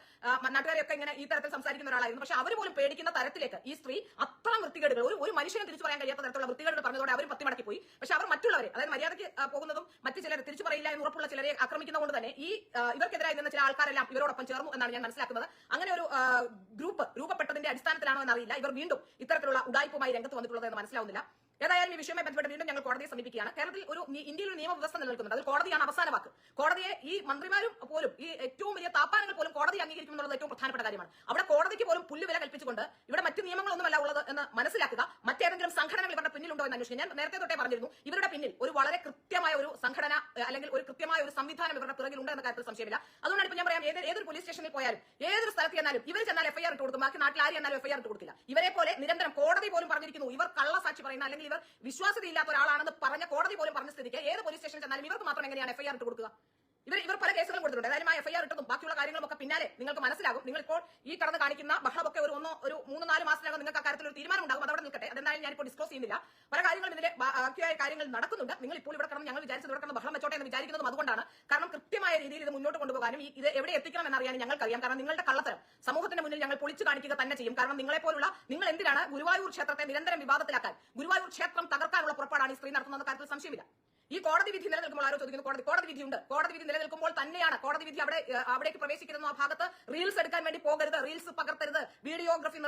നാട്ടുകാരെയൊക്കെ ഇങ്ങനെ ഈ തരത്തിൽ സംസാരിക്കുന്ന ഒരാളായിരുന്നു. പക്ഷെ അവർ പോലും പേടിക്കുന്ന തരത്തിലേക്ക് ഈ സ്ത്രീ അത്ര വൃത്തികേടുകൾ ഒരു ഒരു മനുഷ്യനെ തിരിച്ചു പറയാൻ കഴിയാത്ത തരത്തിലുള്ള വൃത്തികേടുകൾ പറഞ്ഞതോടെ അവർ പത്തിമടക്കി പോയി. പക്ഷെ അവർ മറ്റുള്ളവരെ അതായത് മര്യാദയ്ക്ക് പോകുന്നതും മറ്റു ചിലർ തിരിച്ചു പറയില്ല എന്ന് ഉറപ്പുള്ള ചിലരെ ആക്രമിക്കുന്ന കൊണ്ട് തന്നെ ഈ ഇവർക്കെതിരായി നിന്ന ചില ആൾക്കാരെല്ലാം ഇവരോടൊപ്പം ചേർന്നു എന്നാണ് ഞാൻ മനസ്സിലാക്കുന്നത്. അങ്ങനെ ഒരു ഗ്രൂപ്പ് രൂപപ്പെട്ടതിന്റെ അടിസ്ഥാനത്തിലാണോ എന്നറിയില്ല. ഇവർ വീണ്ടും ഇത്തരത്തിലുള്ള ഉടായ്പുമായി രംഗത്ത് വന്നിട്ടുള്ളത് എന്ന് മനസ്സിലാവുന്നില്ല. ഏതായാലും ഈ വിഷയവുമായി ബന്ധപ്പെട്ട് വീണ്ടും ഞങ്ങൾ കോടതിയെ സമീപിക്കുകയാണ്. കേരളത്തിൽ ഒരു ഇന്ത്യയിൽ ഒരു നിയമവ്യവസ്ഥ നിലനിൽക്കുന്നുണ്ട് അത് കോടതിയാണ് അവസാന വാക്ക് കോടതിയെ ഈ മന്ത്രിമാരും പോലും ഈ ഏറ്റവും വലിയ താപ്പാനങ്ങൾ പോലും കോടതി അംഗീകരിക്കും എന്നുള്ളത് ഏറ്റവും പ്രധാനപ്പെട്ട കാര്യമാണ്. അവിടെ കോടതിക്ക് പോലും പുല്ലുവില കൽപ്പിച്ചുകൊണ്ട് ഇവിടെ മറ്റ് നിയമങ്ങളൊന്നുമല്ല ഉള്ളത് എന്ന് മനസ്സിലാക്കുക. മറ്റേതെങ്കിലും സംഘടനകൾ ഇവരുടെ പിന്നിലുണ്ടോ എന്ന് അന്വേഷിക്കുക. ഞാൻ നേരത്തെ തൊട്ടേ പറഞ്ഞിരുന്നു. ഇവരുടെ പിന്നിൽ ഒരു വളരെ കൃത്യമായ ഒരു സംഘടന ഏഹ്, അല്ലെങ്കിൽ ഒരു കൃത്യമായ ഒരു സംവിധാനം ഇവരുടെ പിറകിലുണ്ട് എന്ന കാര്യത്തിൽ സംശയമില്ല. അതുകൊണ്ടാണ് ഇപ്പൊ ഞാൻ പറയാം ഏത് ഏതൊരു പോലീസ് സ്റ്റേഷനിൽ പോയാലും ഏതൊരു സ്ഥലത്ത് ചെന്നാലും ഇവർ ചെന്നാൽ എഫ്ഐആർ ഇട്ട് കൊടുക്കും. ബാക്കി നാട്ടിൽ ആര് ചെന്നാലും എഫ്ഐആർ ഇട്ട് കൊടുക്കില്ല. ഇവരെ പോലെ നിരന്തരം കോടതി പോലും പറഞ്ഞിരിക്കുന്നു. ഇവർ കള്ളസാക്ഷി പറയുന്ന അല്ലെങ്കിൽ ഇവർ വിശ്വാസ്യതയില്ലാത്ത ഒരാളാണെന്ന് പറഞ്ഞ കോടതി പോലും പറഞ്ഞ സ്ഥിതിക്ക് ഏത് പോലീസ് സ്റ്റേഷനിൽ ചെന്നാലും ഇവർക്ക് മാത്രം എങ്ങനെയാണ് എഫ്ഐആർ ഇട്ട് കൊടുക്കുക? ഇവർ ഇവർ പല കേസുകളും കൊടുത്തിട്ടുണ്ട്. ഏതായാലും ആ എഫ്ഐആർ ഇട്ടതും ബാക്കിയുള്ള കാര്യങ്ങളൊക്കെ പിന്നാലെ നിങ്ങൾക്ക് മനസ്സിലാകും. നിങ്ങൾ ഇപ്പോൾ ഈ കടന്ന് കാണിക്കുന്ന ബഹളമൊക്കെ ഒരു ഒന്നോ ഒരു മൂന്ന് നാല് മാസത്തിനകം നിങ്ങൾക്ക് അക്കാര്യത്തിൽ ഒരു തീരുമാനം ഉണ്ടാകും. അതവിടെ നിൽക്കട്ടെ. അതെന്തായാലും ഞാനിപ്പോൾ ഡിസ്ക്ലോസ് ചെയ്യുന്നില്ല. പല കാര്യങ്ങളും ഇതിലെ ബാക്കിയായ കാര്യങ്ങൾ നടക്കുന്നുണ്ട്. നിങ്ങൾ ഇപ്പോൾ ഇവിടെ കടന്ന് ഞങ്ങൾ വിചാരിച്ചത് ഇവിടെ കടന്ന് ബഹളം വെച്ചോട്ടെ എന്ന് വിചാരിക്കുന്നതും അതുകൊണ്ടാണ്. കാരണം കൃത്യമായ രീതിയിൽ ഇത് മുന്നോട്ട് കൊണ്ടുപോകാനും ഇത് എവിടെ എത്തിക്കണം എന്നറിയാൻ ഞങ്ങൾക്കറിയാം. കാരണം നിങ്ങളുടെ കള്ളത്തരം സമൂഹത്തിന്റെ മുന്നിൽ ഞങ്ങൾ പൊളിച്ചു കാണിക്കുക തന്നെ ചെയ്യും. കാരണം നിങ്ങളെ പോലുള്ള നിങ്ങൾ എന്തിനാണ് ഗുരുവായൂർ ക്ഷേത്രത്തെ നിരന്തരം വിവാദത്തിലാക്കാൻ ഗുരുവായൂർ ക്ഷേത്രം തകർക്കാനുള്ള പുറപ്പാടാണ് ഈ സ്ത്രീ നടത്തുന്ന കാര്യത്തിൽ സംശയമില്ല. ഈ കോടതി വിധി നിലനിൽക്കുമ്പോൾ ആരോ ചോദിക്കുന്നു കോടതി കോടതി വിധിയുണ്ട്. കോടതി വിധി നിലനിൽക്കുമ്പോൾ തന്നെയാണ്. കോടതി വിധി അവിടെ അവിടേക്ക് പ്രവേശിക്കുന്ന ആ ഭാഗത്ത് റീൽസ് എടുക്കാൻ വേണ്ടി പോകരുത് റീൽസ് പകർത്തരുത്. വീഡിയോഗ്രഫി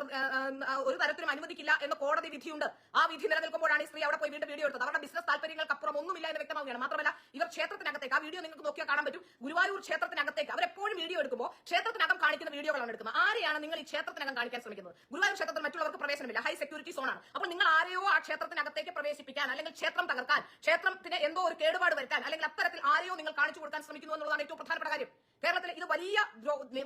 ഒരു തരത്തിലും അനുവദിക്കില്ല എന്ന് കോടതി വിധിയുണ്ട്. ആ വിധി നിലനിൽക്കുമ്പോഴാണ് ഈ സ്ത്രീ അവിടെ പോയി വീണ്ടും വീഡിയോ എടുത്തത്. അവരുടെ ബിസിനസ് താല്പര്യങ്ങൾക്കപ്പുറം ഒന്നുമില്ല എന്ന് വ്യക്തമാവുകയാണ്. മാത്രമല്ല ഇവർ ക്ഷേത്രത്തിനകത്തേക്ക് ആ വീഡിയോ നിങ്ങൾക്ക് നോക്കിയാൽ കാണാൻ പറ്റും. ഗുരുവായൂർ ക്ഷേത്രത്തിനകത്തേക്ക് അവരെപ്പോഴും വീഡിയോ എടുക്കുമ്പോൾ ക്ഷേത്രത്തിനകം കാണിക്കുന്ന വീഡിയോകളാണ് എടുക്കുന്നത്. ആരെയാണ് നിങ്ങൾ ഈ ക്ഷേത്രത്തിനകം കാണിക്കാൻ ശ്രമിക്കുന്നത്? ഗുരുവായൂർ ക്ഷേത്രത്തിൽ മറ്റുള്ളവർക്ക് പ്രവേശനമില്ല. ഹൈ സെക്യൂരിറ്റി സോണാണ്. അപ്പോൾ നിങ്ങൾ ആരെയോ ആ ക്ഷേത്രത്തിനകത്തേക്ക് പ്രവേശിപ്പിക്കാൻ അല്ലെങ്കിൽ ക്ഷേത്രം തകർക്കാൻ ക്ഷേത്രത്തിന് എന്തോ ഒരു കേടുപാട് വരുത്താൻ അല്ലെങ്കിൽ അത്തരത്തിൽ ആരെയോ നിങ്ങൾ കാണിച്ചു കൊടുക്കാൻ ശ്രമിക്കുന്നു എന്നുള്ളതാണ് ഏറ്റവും പ്രധാനപ്പെട്ട കാര്യം. കേരളത്തിൽ ഇത് വലിയ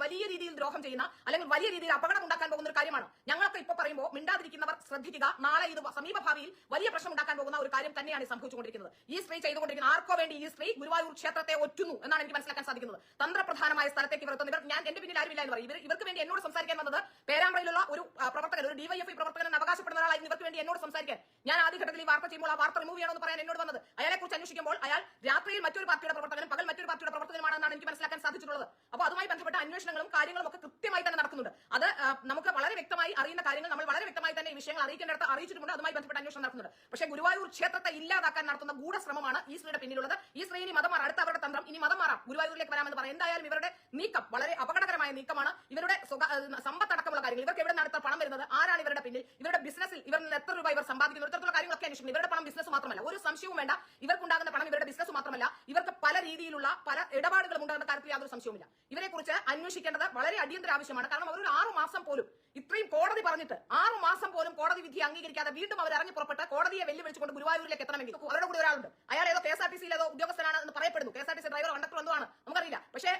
വലിയ രീതിയിൽ ദ്രോഹം ചെയ്യുന്ന അല്ലെങ്കിൽ വലിയ രീതിയിൽ അപകടം ഉണ്ടാക്കാൻ പോകുന്ന ഒരു കാര്യമാണ്. ഞങ്ങളൊക്കെ ഇപ്പൊ പറയുമ്പോൾ മിണ്ടാതിരിക്കുന്നവർ ശ്രദ്ധിക്കുക. നാളെ ഇത് സമീപ ഭാവിയിൽ വലിയ പ്രശ്നം ഉണ്ടാക്കാൻ പോകുന്ന ഒരു കാര്യം തന്നെയാണ് സംഭവിച്ചുകൊണ്ടിരിക്കുന്നത്. ഈ സ്ത്രീ ചെയ്തുകൊണ്ടിരിക്കുന്ന ആർക്കോ വേണ്ടി ഈ സ്ത്രീ ഗുരുവായൂർ ക്ഷേത്രത്തെ ഒറ്റുന്നു എന്നാണ് എനിക്ക് മനസ്സിലാക്കാൻ സാധിക്കുന്നത്. തന്ത്രപ്രധാനമായ സ്ഥലത്തേക്ക് ഇവർ. ഇവർ ഞാൻ എന്റെ പിന്നിൽ ആരുമില്ല എന്ന് പറയും. ഇവർ ഇവർക്ക് വേണ്ടി എന്നോട് സംസാരിക്കാൻ വന്നത് പേരാമ്പ്രയിലുള്ള ഒരു പ്രവർത്തകൻ ഒരു ഡിവൈഎഫ്ഐ പ്രവർത്തകൻ അവകാശപ്പെടുന്ന ഒരാളായിരുന്നു. ഇവർക്ക് വേണ്ടി എന്നോട് സംസാരിക്കാൻ. ഞാൻ ആദ്യഘട്ടത്തിൽ ഈ വാർത്ത ചെയ്യുമ്പോൾ ആ വാർത്ത റിമൂവ് ചെയ്യണമെന്ന് പറയാൻ എന്നോട് വന്നത്. അയാളെ കുറിച്ച് അന്വേഷിക്കുമ്പോൾ അയാൾ രാത്രിയിൽ മറ്റൊരു പാർട്ടിയുടെ പ്രവർത്തകനും പകൽ മറ്റൊരു പാർട്ടിയുടെ പ്രവർത്തകനുമാണെന്നാണ് എനിക്ക് മനസ്സിലാക്കാൻ സാധിച്ചിട്ടുള്ളത്. അപ്പോൾ അതുമായി ബന്ധപ്പെട്ട അന്വേഷണങ്ങളും കാര്യങ്ങളും ഒക്കെ കൃത്യമായി തന്നെ നടക്കുന്നുണ്ട്. അത് നമുക്ക് വളരെ വ്യക്തമായി അറിയുന്ന കാര്യങ്ങൾ നമ്മൾ വളരെ വ്യക്തമായി തന്നെ ഈ വിഷയങ്ങൾ അറിയിക്കേണ്ടടുത്ത് അറിയിച്ചിട്ടുണ്ട് അതുമായി ബന്ധപ്പെട്ട അന്വേഷണം നടക്കുന്നുണ്ട്. പക്ഷേ ഗുരുവായൂർ ക്ഷേത്രത്തെ ഇല്ലാതാക്കാൻ നടത്തുന്ന ഗൂഢശ്രമമാണ് ഈ സ്ത്രീയുടെ പിന്നിലുള്ളത്. ഈ സ്ത്രീ ഇനി മതം അടുത്ത അവരുടെ തന്ത്രം ഇനി മതം മാറാം. ഗുരുവായൂരിലേക്ക് വരാമെന്ന് പറയാം. എന്തായാലും ഇവരുടെ നീക്കം വളരെ അപകടകരമായ നീക്കമാണ്. ഇവരുടെ സമ്പത്തടക്കമുള്ള കാര്യങ്ങൾ. ഇവർക്ക് എവിടെ ഇത്ര പണം വരുന്നത്? ആരാണ് ഇവരുടെ പിന്നിൽ? ഇവരുടെ ബിസിനസ്സിൽ ഇവർ എത്ര രൂപ ഇവർ സമ്പാദിക്കുന്നു? ഇത്തരത്തിലുള്ള ഇവരുടെ പണം ബിസിനസ് മാത്രമല്ല. ഒരു സംശയവും വേണ്ട. ഇവർക്കുണ്ടാകുന്ന പണം ഇവരുടെ ബിസിനസ് മാത്രമല്ല. ഇവർക്ക് പല രീതിയിലുള്ള പല ഇടപാടുകളും ഉണ്ടാകുന്ന കാര്യത്തിൽ യാതൊരു സംശയവുമില്ല. ഇവരെ കുറിച്ച് അന്വേഷിക്കേണ്ടത് വളരെ അടിയന്തര ആവശ്യമാണ്. കാരണം അവർ ഒരു ആറു മാസം പോലും ഇത്രയും കോടതി പറഞ്ഞിട്ട് ആറു മാസം പോലും കോടതി വിധി അംഗീകരിക്കാതെ വീണ്ടും അവർ ഇറങ്ങി പുറപ്പെട്ട് കോടതിയെ വെല്ലുവിളിച്ചുകൊണ്ട് ഗുരുവായൂരിലേക്ക് എത്തണമെങ്കിൽ അവരുടെ കൂടെ ഒരാളുണ്ട്. അയാൾ ഏതോ കെ എസ് ആർ ടി സിയിൽ ഏതോ ഉദ്യോഗസ്ഥനാണ് എന്ന് പറയപ്പെടുന്നു. K S R T C driver conductor എന്തുവാണ് നമുക്കറിയില്ല. പക്ഷേ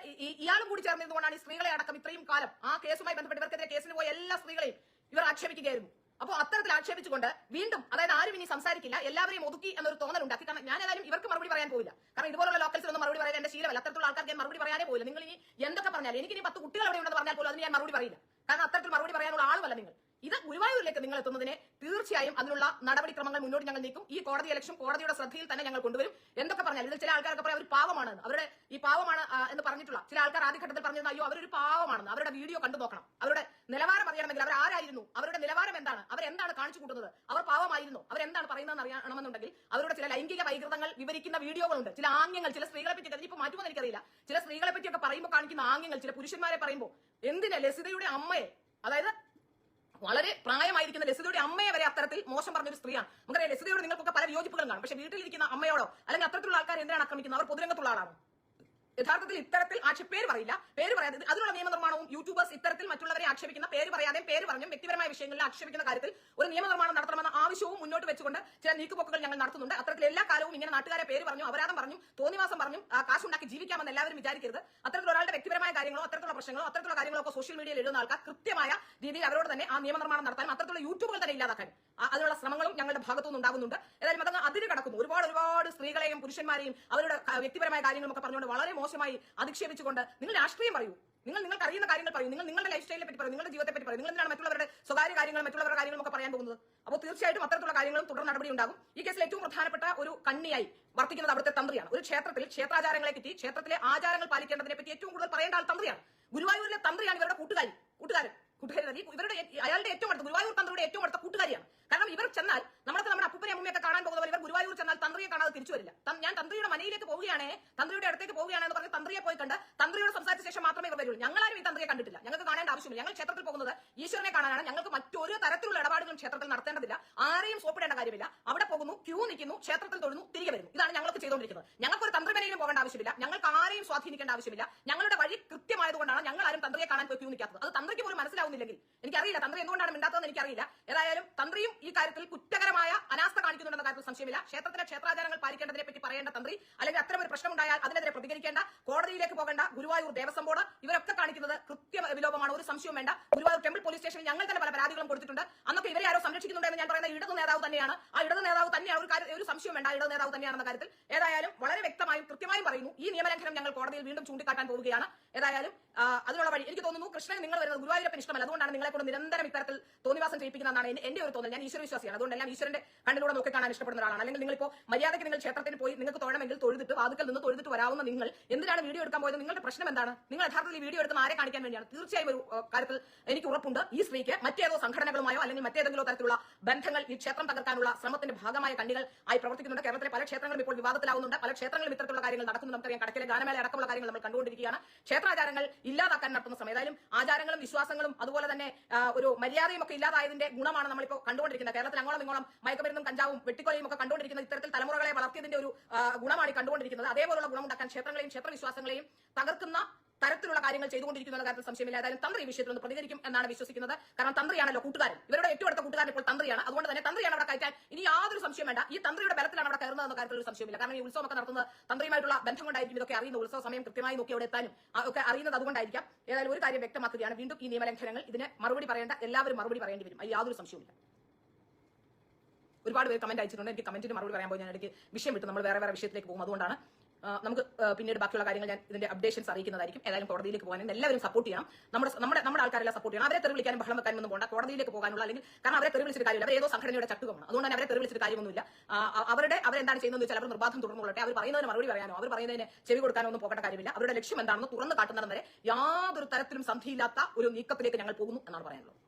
ഇയാളും കൂടി ചേർന്നതുകൊണ്ടാണ് ഈ സ്ത്രീകളെ അടക്കം ഇത്രയും കാലം ആ കേസുമായി ബന്ധപ്പെട്ട് ഇവർക്കെതിരെ കേസിന് പോയ എല്ലാ സ്ത്രീകളെയും ഇവർ ആക്ഷേപിക്കുകയായിരുന്നു. അപ്പോൾ അത്തരത്തിൽ ആക്ഷേപിച്ചുകൊണ്ട് വീണ്ടും അതായത് ആരും ഇനി സംസാരിക്കില്ല എല്ലാവരെയും ഒതുക്കി എന്നൊരു തോന്നൽ ഉണ്ടാക്കി കാരണം ഞാൻ ഏതായാലും ഇവർക്ക് മറുപടി പറയാൻ പോയില്ല കാരണം ഇതുപോലുള്ള ലോക്കൽസിലൊന്നും മറുപടി പറയാൻ എന്റെ ശീലമല്ല. അത്തരത്തിലുള്ള ആൾക്കാർക്ക് ഞാൻ മറുപടി പറയാനേ പോയില്ല നിങ്ങൾ ഇനി എന്തൊക്കെ പറഞ്ഞാൽ എനിക്ക് ഇനി പത്ത് കുട്ടികൾ അവിടെ ഉണ്ടെന്ന് പറഞ്ഞാൽ പോലും അതിന് ഞാൻ മറുപടി പറയില്ല. കാരണം അത്തരത്തിൽ മറുപടി പറയാനുള്ള ആളുമല്ല നിങ്ങൾ. ഇത് ഗുരുവായൂരിലേക്ക് നിങ്ങൾ എത്തുന്നതിനെ തീർച്ചയായും അതിനുള്ള നടപടിക്രമങ്ങൾ മുന്നോട്ട് ഞങ്ങൾ നീക്കും. ഈ കോടതി ഇലക്ഷൻ കോടതിയുടെ ശ്രദ്ധയിൽ തന്നെ ഞങ്ങൾ കൊണ്ടുവരും. എന്തൊക്കെ പറഞ്ഞാൽ ഇതിൽ ചില ആൾക്കാരൊക്കെ പറയാം അവർ പാവമാണ് അവരുടെ ഈ പാവമാണ് എന്ന് പറഞ്ഞിട്ടുള്ള ചില ആൾക്കാർ ആദ്യഘട്ടത്തിൽ പറഞ്ഞിരുന്ന അയ്യോ അവരൊരു പാവമാണ് അവരുടെ വീഡിയോ കണ്ടു നോക്കണം. അവരുടെ നിലവാരം അറിയണമെങ്കിൽ അവർ ആരായിരുന്നു? അവരുടെ നിലവാരം എന്താണ്? അവരെന്താണ് കാണിച്ചു കൂട്ടുന്നത്? അവർ പാവമായിരുന്നു. അവരെന്താണ് പറയുന്നതെന്ന് അറിയണമെന്നുണ്ടെങ്കിൽ അവരുടെ ചില ലൈംഗിക വൈകൃതങ്ങൾ വിവരിക്കുന്ന വീഡിയോകളുണ്ട്. ചില ആംഗ്യങ്ങൾ ചില സ്ത്രീകളെ പറ്റി അതിനിപ്പോ മാറ്റുമെന്ന് എനിക്കറിയില്ല. ചില സ്ത്രീകളെ പറ്റിയൊക്കെ പറയുമ്പോൾ കാണിക്കുന്ന ആംഗ്യങ്ങൾ ചില പുരുഷന്മാരെ പറയുമ്പോൾ എന്തിനാ ലസിതയുടെ അമ്മയെ അതായത് വളരെ പ്രായമായിരിക്കുന്ന ലസിതയുടെ അമ്മയെ വരെ അത്തരത്തിൽ മോശം പറഞ്ഞൊരു സ്ത്രീയാണ്. നമുക്കറിയാം ലസിതയോട് നിങ്ങൾക്കൊക്കെ പല വിയോജിപ്പുകളും കാണും. പക്ഷെ വീട്ടിലിരിക്കുന്ന അമ്മയോടോ അല്ലെങ്കിൽ അത്തരത്തിലുള്ള ആൾക്കാർ എന്തിനാണ് ആക്രമിക്കുന്നത്? അവർ പൊതുരംഗത്തുള്ള ആളാണ്? യഥാർത്ഥത്തിൽ ഇത്തരത്തിൽ ആക്ഷേപ പേര് പറയില്ല. പേര് പറയാതെ അതിനുള്ള നിയമനിർമ്മാണവും യൂട്യൂബേഴ്സ് ഇത്തരത്തിൽ മറ്റുള്ളവരെ ആക്ഷേപിക്കുന്ന പേര് പറയാതെ പേര് പറഞ്ഞും വ്യക്തിപരമായ വിഷയങ്ങളിൽ ആക്ഷേപിക്കുന്ന കാര്യത്തിൽ ഒരു നിയമനിർമ്മാണം നടത്തണമെന്ന ആവശ്യവും മുന്നോട്ട് വെച്ചുകൊണ്ട് ചില നീക്കുപോക്കുകൾ ഞങ്ങൾ നടത്തുന്നുണ്ട്. അത്തരത്തിൽ എല്ലാ കാലവും ഇങ്ങനെ നാട്ടുകാരെ പേര് പറഞ്ഞു അപരാധം പറഞ്ഞു തോന്നിവാസം പറഞ്ഞു കാശുണ്ടാക്കി ജീവിക്കാമെന്ന് എല്ലാവരും വിചാരിക്കരുത്. അത്തരത്തിൽ ഒരാളുടെ വ്യക്തിപരമായ കാര്യങ്ങളോ അത്തരത്തിലുള്ള പ്രശ്നങ്ങളോ അത്തരത്തിലുള്ള കാര്യങ്ങളൊക്കെ സോഷ്യൽ മീഡിയയിൽ എഴുതുന്ന ആൾക്കാർ കൃത്യമായ രീതിയിൽ അവരോട് തന്നെ ആ നിയമനിർമ്മാണം നടത്താനും അത്തരത്തിലുള്ള യൂട്യൂബുകൾ തന്നെ ഇല്ലാതാക്കാൻ അതിനുള്ള ശ്രമങ്ങളും ഞങ്ങളുടെ ഭാഗത്തുനിന്ന് ഉണ്ടാകുന്നുണ്ട്. ഏതായാലും അതങ്ങ് അതിന് കടക്കുന്നു ഒരുപാട് ഒരുപാട് സ്ത്രീകളെയും പുരുഷന്മാരെയും അവരുടെ വ്യക്തിപരമായ കാര്യങ്ങളും ഒക്കെ പറഞ്ഞുകൊണ്ട് വളരെ മോശമായി അധിക്ഷേപിച്ചുകൊണ്ട് നിങ്ങൾ രാഷ്ട്രീയം പറയൂ. നിങ്ങൾ നിങ്ങൾക്ക് അറിയുന്ന കാര്യങ്ങൾ പറയും. നിങ്ങൾ നിങ്ങളുടെ ലൈഫ് സ്റ്റൈലിനെ പറ്റി പറയും. നിങ്ങളുടെ ജീവിതത്തെ പറ്റി പറയും. നിങ്ങൾ എന്തിനാണ് മറ്റുള്ളവരുടെ സ്വകാര്യ കാര്യങ്ങൾ മറ്റുള്ളവരുടെ കാര്യങ്ങളും ഒക്കെ പറയാൻ പോകുന്നത്? അപ്പോൾ തീർച്ചയായിട്ടും അത്തരത്തിലുള്ള കാര്യങ്ങളും തുടർ നടപടി ഉണ്ടാകും. ഈ കേസിൽ ഏറ്റവും പ്രധാനപ്പെട്ട ഒരു കണ്ണിയായി വർത്തിക്കുന്നത് അവിടുത്തെ തന്ത്രിയാണ്. ഒരു ക്ഷേത്രത്തിൽ ക്ഷേത്രാചാരങ്ങളെ പറ്റി ക്ഷേത്രത്തിലെ ആചാരങ്ങൾ പാലിക്കേണ്ടതിനെ പറ്റി ഏറ്റവും കൂടുതൽ പറയേണ്ട ആൾ തന്ത്രിയാണ്. ഗുരുവായൂരിലെ തന്ത്രിയാണ് ഇവരുടെ കൂട്ടുകാരി. കൂട്ടുകാരൻ. കൂട്ടുകാരി ഇവരുടെ അയാളുടെ ഏറ്റവും അടുത്ത ഗുരുവായൂർ തന്ത്രിയുടെ ഏറ്റവും അടുത്ത കൂട്ടുകാരിയാണ്. കാരണം ഇവർ ചെന്നാൽ നമ്മളൊക്കെ നമ്മുടെ അപ്പൂപ്പനെ അമ്മയൊക്കെ കാണാൻ പോകുന്നവർ ഇവർ ഗുരുവായൂർ ചെന്നാൽ തന്ത്രിയെ കാണാതെ തിരിച്ചു വരില്ല. ഞാൻ തന്ത്രിയുടെ മനയിലേക്ക് പോവുകയാണേ തന്ത്രിയുടെ അടുത്തേക്ക് പോവുകയാണെന്ന് പറഞ്ഞ് തന്ത്രിയെ പോയി കണ്ട് തന്ത്രിയോട് സംസാരിച്ച ശേഷം മാത്രമേ ഇവർ വരുള്ളൂ. ഞങ്ങളാരും ഈ തന്ത്രിയെ കണ്ടിട്ടില്ല. ഞങ്ങൾക്ക് കാണേണ്ട ആവശ്യമില്ല. ഞങ്ങൾ ക്ഷേത്രത്തിൽ പോകുന്നത് ഈശ്വരനെ കാണാനാണ്. ഞങ്ങൾക്ക് മറ്റൊരു തരത്തിലുള്ള ഇടപാടുകളും ക്ഷേത്രത്തിൽ നടത്തേണ്ടതില്ല. ആരെയും സോപ്പിടേണ്ട കാര്യമില്ല. അവിടെ പോകുന്നു ക്യൂ നിൽക്കുന്നു ക്ഷേത്രത്തിൽ തൊഴുന്നു തിരികെ വരുന്നു. ഇതാണ് ഞങ്ങൾക്ക് ചെയ്തുകൊണ്ടിരിക്കുന്നത്. ഞങ്ങൾക്ക് ഒരു തന്ത്രിമനയിലും പോകേണ്ട ആവശ്യമില്ല. ഞങ്ങൾക്ക് ആരെയും സ്വാധീനിക്കേണ്ട ആവശ്യമില്ല. ഞങ്ങളുടെ വഴി കൃത്യമായതുകൊണ്ടാണ് ഞങ്ങൾ ആരും തന്ത്രിയെ കാണാൻ പോയി ക്യൂ നിൽക്കാത്തത്. അത് തന്ത്രിക്ക് പോലും മനസ്സിലാവുന്നില്ലെങ്കിൽ എനിക്കറിയില്ല. തന്ത്രി എന്തുകൊണ്ടാണ് മിണ്ടാത്തതെന്ന് എനിക്കറിയില്ല. ഏതായാലും തന്ത്രിയും ഈ കാര്യത്തിൽ കുറ്റകരമായ അനാസ്ഥ കാണിക്കുന്നുണ്ടെന്ന കാര്യത്തിൽ സംശയമില്ല. ക്ഷേത്രത്തിലെ ക്ഷേത്രാചാരങ്ങൾ പാലിക്കേണ്ടതിനെ പറ്റി പറയേണ്ട തന്ത്രി അല്ലെങ്കിൽ അത്തരം ഒരു പ്രശ്നമുണ്ടായാൽ അതിനെതിരെ പ്രതികരിക്കേണ്ട കോടതിയിലേക്ക് പോകേണ്ട ഗുരുവായൂർ ദേവസ്വം ബോർഡ് ഇവരൊക്കെ കാണിക്കുന്നത് കൃത്യ വിലോപമാണ്. ഒരു സംശയം വേണ്ട. ഗുരുവായൂർ ടെമ്പിൾ പോലീസ് സ്റ്റേഷനിൽ ഞങ്ങൾ തന്നെ പല പരാതികളും കൊടുത്തിട്ടുണ്ട്. അന്നൊക്കെ ഇവരെ ആരോ സംരക്ഷിക്കുന്നുണ്ടെന്ന് ഞാൻ പറയുന്ന ഇടതു നേതാവ് തന്നെയാണ്. ആ ഇടതു നേതാവ് തന്നെയാണ് ഒരു കാര്യം ഒരു സംശയം വേണ്ട. ഇടതു നേതാവ് തന്നെയാണെന്ന കാര്യത്തിൽ ഏതായാലും വളരെ വ്യക്തമായും കൃത്യമായും പറയുന്നു. ഈ നിയമലംഘനം ഞങ്ങൾ കോടതിയിൽ വീണ്ടും ചൂണ്ടിക്കാട്ടാൻ പോവുകയാണ്. ഏതായാലും അതിനുള്ള വഴി എനിക്ക് തോന്നുന്നു കൃഷ്ണൻ നിങ്ങൾ വരുന്നത് ഗുരുവായൂരപ്പൻ ഇഷ്ടമല്ല. അതുകൊണ്ടാണ് നിങ്ങളെ കൊണ്ട് നിരന്തരം ഇത്തരത്തിൽ തോന്നിവാസം ചെയ്യിപ്പിക്കുന്നതാണ് എന്റെ- ഒരു തോന്നൽ. ഞാൻ ഈശ്വര വിശ്വാസിയാണ്. അതുകൊണ്ട് എല്ലാം ഈശ്വരന്റെ കണ്ണിലൂടെ നോക്കി കാണാൻ ഇഷ്ടപ്പെടുന്ന ഒരാളാണ്. അല്ലെങ്കിൽ നിങ്ങൾ ഇപ്പോൾ മര്യാദയ്ക്ക് നിങ്ങൾ ക്ഷേത്രത്തിൽ പോയി നിങ്ങൾക്ക് തൊഴണമെങ്കിൽ തൊഴുതിട്ട് വാതുക്കൽ നിന്ന് തൊഴുതിട്ട് വരാവുന്ന നിങ്ങൾ എന്തിനാണ് വീഡിയോ എടുക്കാൻ പോയത്? നിങ്ങളുടെ പ്രശ്നം എന്താണ്? നിങ്ങൾ യഥാർത്ഥത്തിൽ വീഡിയോ എടുത്ത് ആരെ കാണിക്കാൻ വേണ്ടിയാണ്? തീർച്ചയായും ഒരു കാര്യത്തിൽ എനിക്ക് ഉറപ്പുണ്ട്. ഈ സ്ത്രീക്ക് മറ്റേതോ സംഘടനകളുമായോ അല്ലെങ്കിൽ മറ്റേതെങ്കിലും തരത്തിലുള്ള ബന്ധങ്ങൾ ഈ ക്ഷേത്രം തകർക്കാനുള്ള ശ്രമത്തിന്റെ ഭാഗമായ കണ്ണികൾ ആയി പ്രവർത്തിക്കുന്നുണ്ട്. കേരളത്തിലെ പല ക്ഷേത്രങ്ങളും ഇപ്പോൾ വിവാദത്തിലാവുന്നുണ്ട്. പല ക്ഷേത്രങ്ങളും ഇത്തരത്തിലുള്ള കാര്യങ്ങൾ നടക്കുന്നു നമുക്കറിയാം കടക്കിലെ ഗാനമേള അടക്കമുള്ള കാര്യങ്ങൾ നമ്മൾ കണ്ടുകൊണ്ടിരിക്കുകയാണ്. ക്ഷേത്രാചാരങ്ങൾ ഇല്ലാതാക്കാൻ നടത്തുന്ന സമയം. ഏതായാലും ആചാരങ്ങളും വിശ്വാസങ്ങളും അതുപോലെ തന്നെ ഒരു മര്യാദയും ഒക്കെ ഇല്ലാതായതിന്റെ ഗുണമാണ് നമ്മളിപ്പോൾ കണ്ടുകൊണ്ടിരിക്കുന്നത്. കേരളത്തിൽ അങ്ങോളം ഇങ്ങോളം മയക്കുമരുന്നും കഞ്ചാവും വെട്ടിക്കൊലയും ഒക്കെ കണ്ടുകൊണ്ടിരിക്കുന്നത് ഇത്തരത്തിൽ തലമുറകളെ വളർത്തിയതിന്റെ ഒരു ഗുണമാണ് കണ്ടുകൊണ്ടിരിക്കുന്നത്. അതേപോലുള്ള ഗുണമുണ്ടാക്കാൻ ക്ഷേത്രങ്ങളെയും ക്ഷേത്രവിശ്വാസങ്ങളെയും തകർക്കുന്ന തരത്തിലുള്ള കാര്യങ്ങൾ ചെയ്തുകൊണ്ടിരിക്കുന്ന കാര്യത്തിൽ സംശയമില്ല. ഏതായാലും തന്ത്രി വിഷയത്തിൽ ഒന്ന് പ്രതികരിക്കും എന്നാണ് വിശ്വസിക്കുന്നത്. കാരണം തന്ത്രിയാണല്ലോ കൂട്ടുകാരൻ. ഇവരുടെ ഏറ്റവും അടുത്ത കൂട്ടുകാരൻ ഇപ്പോൾ തന്ത്രിയാണ്. അതുകൊണ്ട് തന്നെ തന്ത്രിയാണ് അവിടെ കയറ്റാൻ ഇനി യാതൊരു സംശയം വേണ്ട. ഈ തന്ത്രിയുടെ ബലത്തിലാണ് അവിടെ കയറുന്നത് എന്ന കാര്യത്തിൽ ഒരു സംശയമില്ല. കാരണം ഈ ഉത്സവമൊക്കെ നടത്തുന്നത് തന്ത്രിയുമായിട്ടുള്ള ബന്ധം കൊണ്ടായിരിക്കും ഇതൊക്കെ അറിയുന്ന ഉത്സവ സമയം കൃത്യമായി നോക്കി അവിടെ എത്താനും ഒക്കെ അറിയുന്നത് അതുകൊണ്ടായിരിക്കാം. ഏതായാലും ഒരു കാര്യം വ്യക്തമാക്കുകയാണ്. വീണ്ടും ഈ നിയമലംഘനങ്ങൾ ഇതിന് മറുപടി പറയേണ്ട എല്ലാവരും മറുപടി പറയേണ്ടി വരും. അതിൽ യാതൊരു സംശയമില്ല ഒരുപാട് പേര് കമന്റ് അയച്ചിട്ടുണ്ട്. എനിക്ക് കമന്റിന് മറുപടി പറയാൻ പോയി. ഞാൻ ഇടയ്ക്ക് വിഷയം വിട്ടു നമ്മൾ വേറെ വേറെ വിഷയത്തിലേക്ക് പോകും. അതുകൊണ്ടാണ് നമുക്ക് പിന്നീട് ബാക്കിയുള്ള കാര്യങ്ങൾ ഞാൻ ഇതിന്റെ അപ്ഡേഷൻസ് അറിയിക്കുന്നതായിരിക്കും. ഏതായാലും കോടതിയിലേക്ക് പോകാനും എല്ലാവരും സപ്പോർട്ട് ചെയ്യണം. നമ്മുടെ നമ്മുടെ നമ്മുടെ ആൾക്കാരെല്ലാം സപ്പോർട്ട് ചെയ്യണം. അവരെ തെറി വിളിക്കാനും ബഹളം വെക്കാനും ഒന്നും പോകണ്ട കോടതിയിലേക്ക് പോകാനുള്ള അല്ലെങ്കിൽ കാരണം അവരെ തെറി വിളിച്ചിട്ട് കാര്യമില്ല. അവർ ഏതോ സംഘടനയുടെ ചട്ടുകമാണ്. അതുകൊണ്ട് തന്നെ അവരെ തെറി വിളിച്ചിട്ട് കാര്യമൊന്നുമില്ല. അവരുടെ അവരെന്താണ് ചെയ്യുന്നത് വെച്ചാൽ അവർ നിർബാധം തുടർന്നുകൊള്ളട്ടെ. അവർ പറയുന്നതിന് മറുപടി പറയാനോ അവർ പറയുന്നതിന് ചെവി കൊടുക്കാനോ ഒന്നും പോകേണ്ട കാര്യമില്ല. അവരുടെ ലക്ഷ്യം എന്താണെന്ന് തുറന്നു കാട്ടുന്നിടം വരെ യാതൊരു തരത്തിലും സന്ധിയില്ലാത്ത ഒരു നീക്കത്തിലേക്ക് ഞങ്ങൾ പോകുന്നു എന്നാണ് പറയാനുള്ളത്.